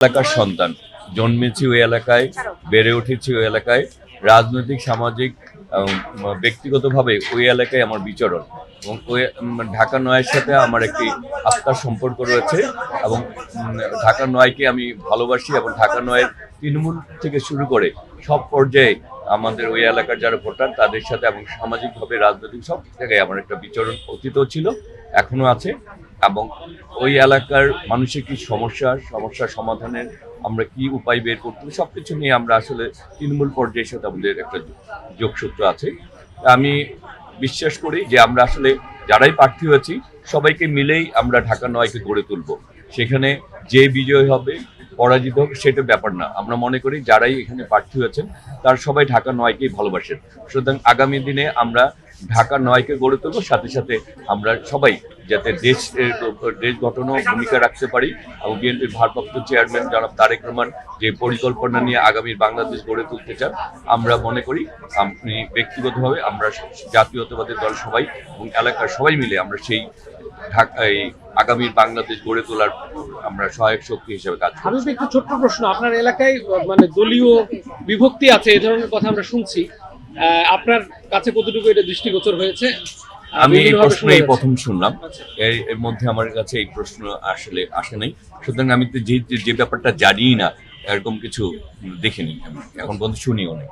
এলাকার সন্তান। জন্মেছি ওই এলাকায়, বেড়ে উঠেছি ওই এলাকায়। রাজনৈতিক, সামাজিক ব্যক্তিগতভাবে ওই এলাকায় আমার বিচরণ। এবং ওই ঢাকা নয়ের সাথে আমার একটি আস্থার সম্পর্ক রয়েছে এবং ঢাকা নয়কে আমি ভালোবাসি এবং ঢাকা নয়ের তৃণমূল থেকে শুরু করে সব পর্যায়ে আমাদের ওই এলাকার যারা ভোটার তাদের সাথে এবং সামাজিকভাবে রাজনৈতিক সব জায়গায় আমার একটা বিচরণ অতীতও ছিল এখনও আছে এবং ওই এলাকার মানুষের কি সমস্যা সমস্যার সমাধানের আমরা কি উপায় বের করতে সব কিছু নিয়ে আমরা আসলে তৃণমূল পর্যায়ের সাথে আমাদের একটা যোগসূত্র আছে। আমি বিশ্বাস করি যে আমরা আসলে যারাই প্রার্থী হয়েছি, সবাইকে মিলেই আমরা ঢাকা নয়কে গড়ে তুলব। সেখানে যে বিজয় হবে, পরাজিত হবে সেটা ব্যাপার না। আমরা মনে করি যারাই এখানে প্রার্থী হয়েছেন, তার সবাই ঢাকা নয়কেই ভালোবাসেন। সুতরাং আগামী দিনে আমরা ঢাকা নয়কে গড়ে তুলব। সাথে সাথে আমরা সবাই যাতে দেশ দেশ গঠনও ভূমিকা রাখতে পারি এবং বিএনপির ভারপ্রাপ্ত চেয়ারম্যান জনাব তারেক রহমান যে পরিকল্পনা নিয়ে আগামী বাংলাদেশ গড়ে তুলতে চান, আমরা মনে করি আপনি ব্যক্তিগতভাবে আমরা জাতীয়তাবাদের দল সবাই এবং এলাকার সবাই মিলে আমরা সেই ঢাকা, এই আগামীর বাংলাদেশ গড়ে তোলার আমরা সহায়ক শক্তি হিসেবে কাজ করব আমি একটু ছোট্ট প্রশ্ন, আপনার এলাকায় মানে দলীয় বিভক্তি আছে এই ধরনের কথা আমরা শুনছি। আপনার কাছে কতটুকু এটা দৃষ্টিগোচর হয়েছে? আমি এই প্রশ্ন এই প্রথম শুনলাম। আচ্ছা। এর মধ্যে আমার কাছে এই প্রশ্ন আসলে আসে নাই। সুতরাং আমি যে যে- ব্যাপারটা জানি না এরকম কিছু দেখিনি আমি এখন পর্যন্ত শুনিও নাই।